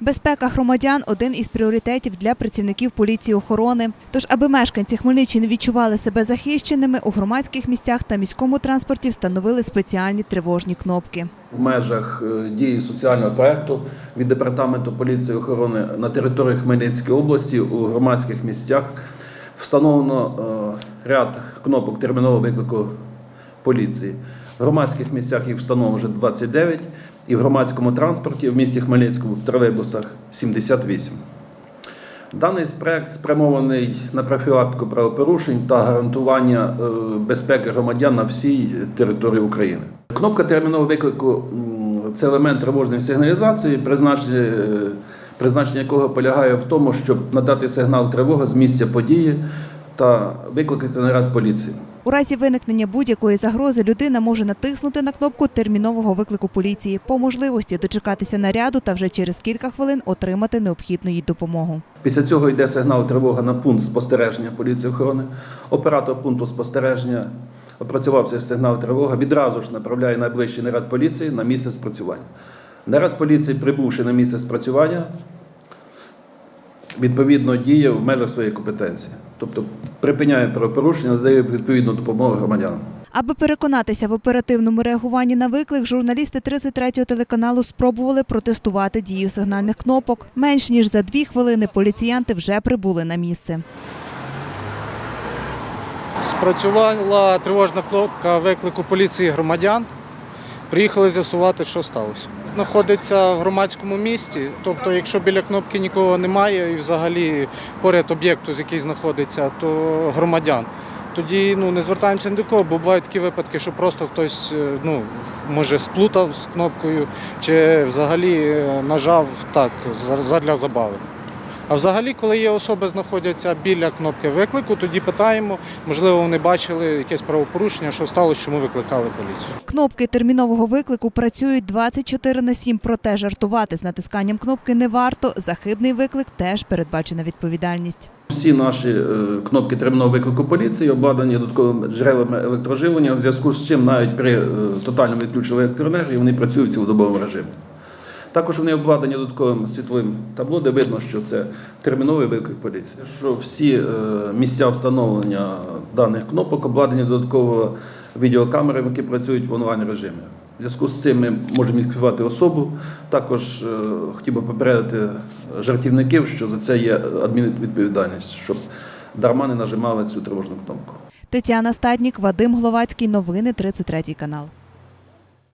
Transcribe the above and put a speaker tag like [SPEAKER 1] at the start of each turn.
[SPEAKER 1] Безпека громадян один із пріоритетів для працівників поліції охорони. Тож, аби мешканці Хмельниччини відчували себе захищеними, у громадських місцях та міському транспорті встановили спеціальні тривожні кнопки.
[SPEAKER 2] В межах е, дії соціального проекту від департаменту поліції охорони на території Хмельницької області у громадських місцях встановлено е, ряд кнопок термінового виклику поліції. В громадських місцях їх встановлено вже 29 і в громадському транспорті в місті Хмельницькому в тролейбусах 78. Даний проект спрямований на профілактику правопорушень та гарантування е, безпеки громадян на всій території України. Кнопка термінового виклику це елемент тривожної сигналізації, призначення, е, призначення якого полягає в тому, щоб надати сигнал тривоги з місця події та викликати наряд поліції.
[SPEAKER 1] У разі виникнення будь-якої загрози людина може натиснути на кнопку термінового виклику поліції, по можливості дочекатися наряду та вже через кілька хвилин отримати необхідну їй допомогу.
[SPEAKER 2] Після цього йде сигнал тривога на пункт спостереження поліції охорони. Оператор пункту спостереження опрацював цей сигнал тривога, відразу ж направляє найближчий наряд поліції на місце спрацювання. Наряд поліції, прибувши на місце спрацювання, відповідно діє в межах своєї компетенції. Тобто припиняє правопорушення, надає відповідну допомогу громадянам.
[SPEAKER 1] Аби переконатися в оперативному реагуванні на виклик, журналісти 33-го телеканалу спробували протестувати дію сигнальних кнопок. Менш ніж за дві хвилини поліціянти вже прибули на місце.
[SPEAKER 3] Спрацювала тривожна кнопка виклику поліції громадян. Приїхали з'ясувати, що сталося. Знаходиться в громадському місті, тобто, якщо біля кнопки нікого немає і взагалі поряд об'єкту, з який знаходиться, то громадян. Тоді ну, не звертаємося ні до кого, бо бувають такі випадки, що просто хтось е, ну, може сплутав з кнопкою чи взагалі е, нажав так, задля забави. А взагалі, коли є особи, знаходяться біля кнопки виклику, тоді питаємо, можливо, вони бачили якесь правопорушення, що сталося, чому викликали поліцію.
[SPEAKER 1] Кнопки термінового виклику працюють 24 на 7, проте жартувати з натисканням кнопки не варто. За хибний виклик теж передбачена відповідальність.
[SPEAKER 2] Всі наші е, кнопки термінового виклику поліції обладнані додатковими джерелами електроживлення, в зв'язку з чим навіть при е, тотальному відключенні електроенергії вони працюють в цілодобовому режимі. Також вони обладнані додатковим світловим табло, де видно, що це терміновий виклик поліції. Що всі е, місця встановлення даних кнопок обладнані додатково відеокамерами, які працюють в онлайн режимі. В зв'язку з цим ми можемо відкривати особу. Також е, хотів би попередити жартівників, що за це є адмінвідповідальність, щоб дарма не нажимали цю тривожну кнопку.
[SPEAKER 1] Тетяна Стаднік, Вадим Гловацький. Новини 33 канал.